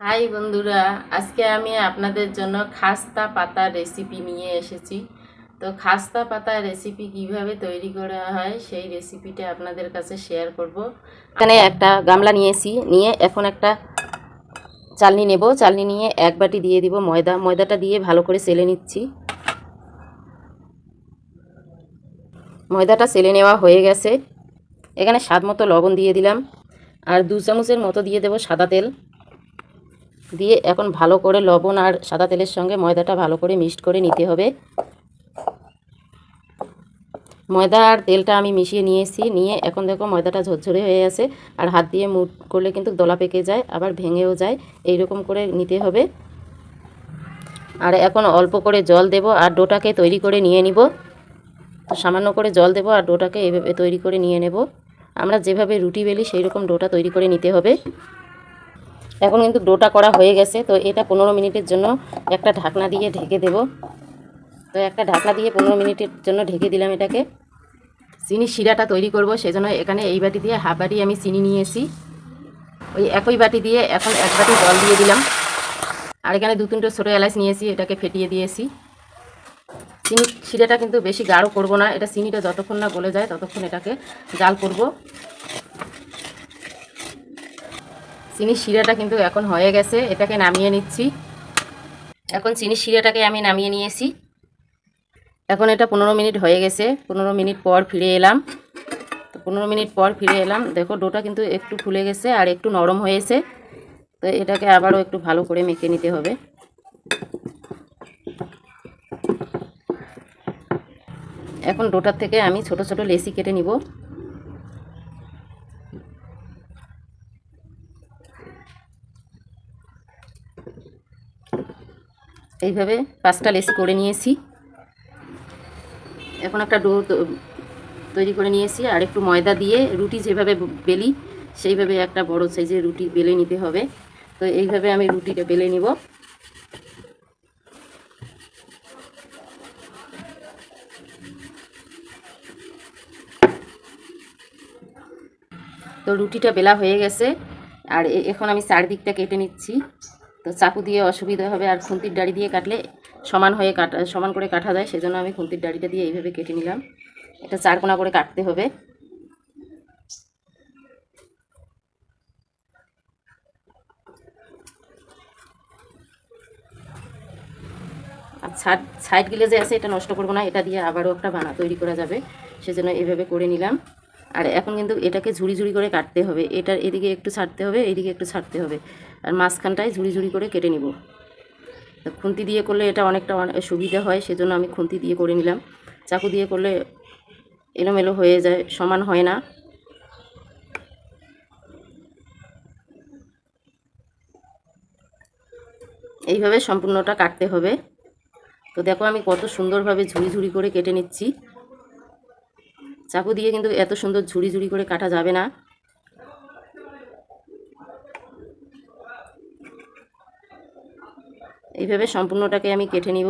High বন্ধুরা, আজকে আমি আপনাদের জন্য খাস্তা পাতার রেসিপি নিয়ে এসেছি। তো খাস্তা পাতার রেসিপি কীভাবে তৈরি করা হয় সেই রেসিপিটা আপনাদের কাছে শেয়ার করব। এখানে একটা গামলা নিয়েছি, নিয়ে এখন একটা চালনি নেব। চালনি নিয়ে এক বাটি দিয়ে দিব ময়দা। ময়দাটা দিয়ে ভালো করে সেলে নিচ্ছি। ময়দাটা সেলে নেওয়া হয়ে গেছে। এখানে স্বাদ মতো লবণ দিয়ে দিলাম। আর দু চামচের মতো দিয়ে দেব সাদা তেল। দিয়ে এখন ভালো করে লবণ আর সাদা তেলের সঙ্গে ময়দাটা ভালো করে মিক্সড করে নিতে হবে। ময়দা আর তেলটা আমি মিশিয়ে নিয়েছি, নিয়ে এখন দেখো ময়দাটা ঝরঝরে হয়ে আছে আর হাত দিয়ে মুট করলে কিন্তু দলা পেকে যায়, আবার ভেঙেও যায় এই রকম করে নিতে হবে। আর এখন অল্প করে জল দেব আর ডোটাকে তৈরি করে নিয়ে নিব। তো সামান্য করে জল দেব আর ডোটাকে এইভাবে তৈরি করে নিয়ে নেব। আমরা যেভাবে রুটি বেলি সেই রকম ডোটা তৈরি করে নিতে হবে। এখন কিন্তু ডোটা করা হয়ে গেছে, তো এটা পনেরো মিনিটের জন্য একটা ঢাকনা দিয়ে ঢেকে দেব। তো একটা ঢাকনা দিয়ে পনেরো মিনিটের জন্য ঢেকে দিলাম এটাকে। চিনি শিরাটা তৈরি করব, সেজন্য এখানে এই বাটি দিয়ে হাফ বাটি আমি চিনি নিয়েছি। ওই একই বাটি দিয়ে এখন এক বাটি জল দিয়ে দিলাম। আর এখানে দু তিনটে ছোটো এলাচ নিয়েছি, এটাকে ফেটিয়ে দিয়েছি। চিনি শিরাটা কিন্তু বেশি গাঢ় করব না, এটা চিনিটা যতক্ষণ না গলে যায় ততক্ষণ এটাকে জাল করব। চিনি শিরাটা কিন্তু এখন হয়ে গেছে, এটাকে নামিয়ে নিচ্ছি। এখন চিনি শিরাটাকে আমি নামিয়ে নিয়েছি। এখন এটা পনেরো মিনিট হয়ে গেছে, পনেরো মিনিট পর ফিরে এলাম। তো পনেরো মিনিট পর ফিরে এলাম, দেখো ডোটা কিন্তু একটু ফুলে গেছে আর একটু নরম হয়েছে। তো এটাকে আবারও একটু ভালো করে মেখে নিতে হবে। এখন ডোটার থেকে আমি ছোট ছোট লেসি কেটে নিব। এইভাবে পাঁচটা লেসি করে নিয়েছি। এখন একটা ডো তৈরি করে নিয়েছি। আর একটু ময়দা দিয়ে রুটি যেভাবে বেলি, সেইভাবে একটা বড় সাইজের রুটি বেলে নিতে হবে। তো এইভাবে আমি রুটিটা বেলে নিব। তো রুটিটা বেলা হয়ে গেছে। আর এখন আমি চারদিকটা কেটে নিচ্ছি। তো চাকু দিয়ে অসুবিধা হবে আর খুন্তির ডাড়ি দিয়ে কাটলে সমান হয়ে কাটা, সমান করে কাটা যায়, সেজন্য আমি খুন্তির ডাড়িটা দিয়ে এইভাবে কেটে নিলাম। এটা চারকোনা করে কাটতে হবে। আর সাইড সাইডগুলো যে আছে, এটা নষ্ট করব না, এটা দিয়ে আবারও একটা বানা তৈরি করা যাবে, সেজন্য এভাবে করে নিলাম। আর এখন কিন্তু এটাকে ঝুড়ি ঝুড়ি করে কাটতে হবে, এটার এদিকে একটু ছাড়তে হবে এদিকে একটু ছাড়তে হবে। আর মাঝখানটায় ঝুড়ি ঝুড়ি করে কেটে নিব। খুন্তি দিয়ে করলে এটা অনেকটা অনে- সুবিধা হয়, সেজন্য আমি খুন্তি দিয়ে করে নিলাম। চাকু দিয়ে করলে এলোমেলো হয়ে যায়, সমান হয় না। এইভাবে সম্পূর্ণটা কাটতে হবে। তো দেখো আমি কত সুন্দরভাবে ঝুড়ি ঝুড়ি করে কেটে নিচ্ছি। চাকু দিয়ে কিন্তু এত সুন্দর ঝুড়ি ঝুড়ি করে কাটা যাবে না। এইভাবে সম্পূর্ণটাকে আমি কেটে নিব।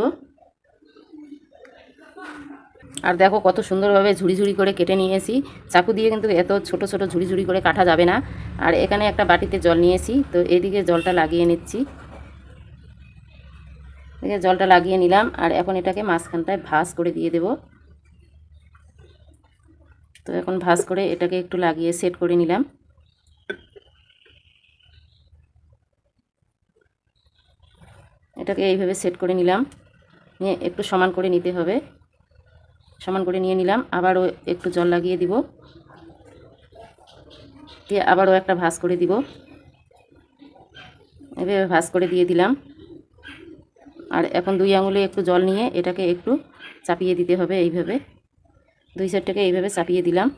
আর দেখো কত সুন্দরভাবে ঝুড়ি ঝুড়ি করে কেটে নিয়েছি। চাকু দিয়ে কিন্তু এত ছোট ছোট ঝুড়ি ঝুড়ি করে কাটা যাবে না। আর এখানে একটা বাটিতে জল নিয়েছি, তো এদিকে জলটা লাগিয়ে নিচ্ছি। এদিকে জলটা লাগিয়ে নিলাম, আর এখন এটাকে মাঝখানটায় ভাঁজ করে দিয়ে দেব। তো এখন ভাঁজ করে এটাকে একটু লাগিয়ে সেট করে নিলাম। এটাকে এইভাবে সেট করে নিলাম। নিয়ে একটু সমান করে নিতে হবে। সমান করে নিয়ে নিলাম। আবারও একটু জল লাগিয়ে দিব। দিয়ে আবারও একটা ভাঁজ করে দিব। এভাবে ভাঁজ করে দিয়ে দিলাম। আর এখন দুই আঙুলে একটু জল নিয়ে এটাকে একটু চাপিয়ে দিতে হবে এইভাবে। দুই সাইডটাকে এইভাবে চাপিয়ে দিলাম।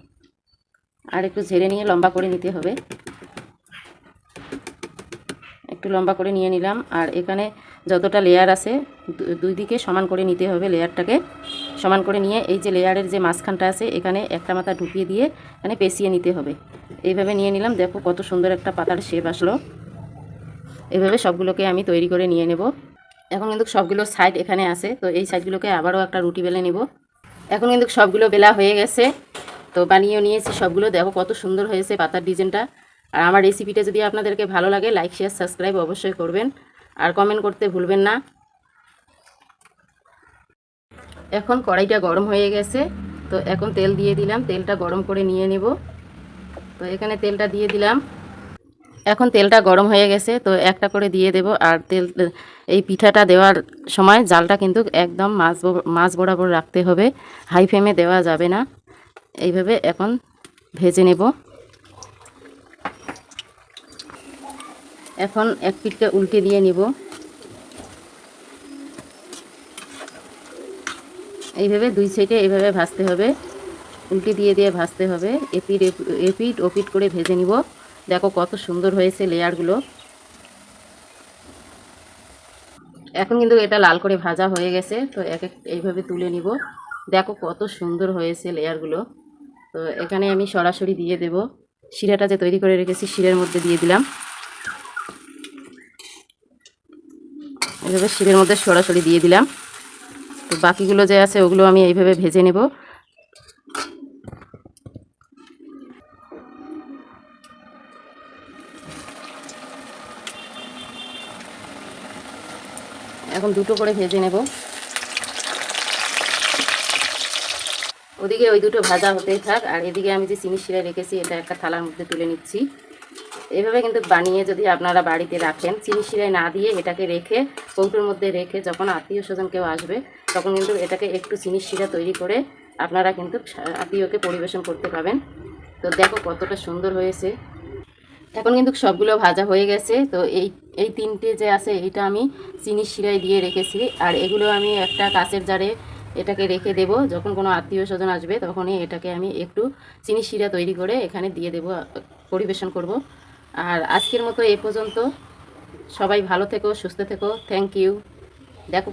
আর একটু ঝেড়ে নিয়ে লম্বা করে নিতে হবে। একটু লম্বা করে নিয়ে নিলাম। আর এখানে যতটা লেয়ার আছে দুই দিকে সমান করে নিতে হবে লেয়ারটাকে সমান করে নিয়ে এই যে লেয়ারের যে মাঝখানটা আছে, এখানে একটা মাথা ঢুকিয়ে দিয়ে এখানে পেঁচিয়ে নিতে হবে। এইভাবে নিয়ে নিলাম, দেখো কত সুন্দর একটা পাতার শেপ আসলো। এইভাবে সবগুলোকে আমি তৈরি করে নিয়ে নেব। এখন কিন্তু সবগুলো সাইড এখানে আছে, তো এই সাইডগুলোকে আবারও একটা রুটি বেলে নেব। এখন কিন্তু সবগুলো বেলা হয়ে গেছে, তো বানিয়েও নিয়েছি সবগুলো। দেখো কত সুন্দর হয়েছে পাতার ডিজাইনটা আর আমার রেসিপিটা যদি আপনাদেরকে ভালো লাগে লাইক শেয়ার সাবস্ক্রাইব অবশ্যই করবেন। আর কমেন্ট করতে ভুলবেন না। এখন কড়াইটা গরম হয়ে গেছে, তো এখন তেল দিয়ে দিলাম, তেলটা গরম করে নিয়ে নেব। তো এখানে তেলটা দিয়ে দিলাম। এখন তেলটা গরম হয়ে গেছে, তো একটা করে দিয়ে দেব। আর তেল, এই পিঠাটা দেওয়ার সময় জালটা কিন্তু একদম মাছ মাছ বরাবর রাখতে হবে। হাই ফ্লেমে দেওয়া যাবে না। এইভাবে এখন ভেজে নেব। এখন এক পিঠকে উল্টে দিয়ে নিব। এইভাবে দুই সাইডে এইভাবে ভাজতে হবে। উল্টে দিয়ে দিয়ে ভাজতে হবে। এপিট এপ- এপিট ওপিট করে ভেজে নিব। দেখো কত সুন্দর হয়েছে লেয়ারগুলো। এখন কিন্তু এটা লাল করে ভাজা হয়ে গেছে, তো এক এক এইভাবে তুলে নিব। দেখো কত সুন্দর হয়েছে লেয়ারগুলো। তো এখানে আমি সরাসরি দিয়ে দেব। শিরাটা যে তৈরি করে রেখেছি, শিরের মধ্যে দিয়ে দিলাম। এইভাবে শিলের মধ্যে সরাসরি দিয়ে দিলাম। তো বাকিগুলো যে আছে, ওগুলো আমি এইভাবে ভেজে নেব। এখন দুটো করে ভেজে নেব। ওদিকে ওই দুটো ভাজা হতেই থাক, আর এদিকে আমি যে চিনি শিরা রেখেছি, এটা একটা থালার মধ্যে তুলে নিচ্ছি। এভাবে কিন্তু বানিয়ে যদি আপনারা বাড়িতে রাখেন, চিনি শিরায় না দিয়ে এটাকে রেখে, কৌটোর মধ্যে রেখে যখন আত্মীয় স্বজন কেউ আসবে, তখন কিন্তু এটাকে একটু চিনি শিরা তৈরি করে আপনারা কিন্তু আত্মীয়কে পরিবেশন করতে পাবেন। তো দেখো কতটা সুন্দর হয়েছে। এখন কিন্তু সবগুলো ভাজা হয়ে গেছে। তো এই এই তিনটে যে আছে এটা আমি চিনি শিরায় দিয়ে রেখেছি। আর এগুলো আমি একটা কাঁচের জারে এটাকে রেখে দেব। যখন কোনো আত্মীয় স্বজন আসবে, তখনই এটাকে আমি একটু চিনি শিরা তৈরি করে এখানে দিয়ে দেব, পরিবেশন করব। আর আজকের মতো এ পর্যন্ত। সবাই ভালো থেকো সুস্থ থেকো। থ্যাংক ইউ দেখো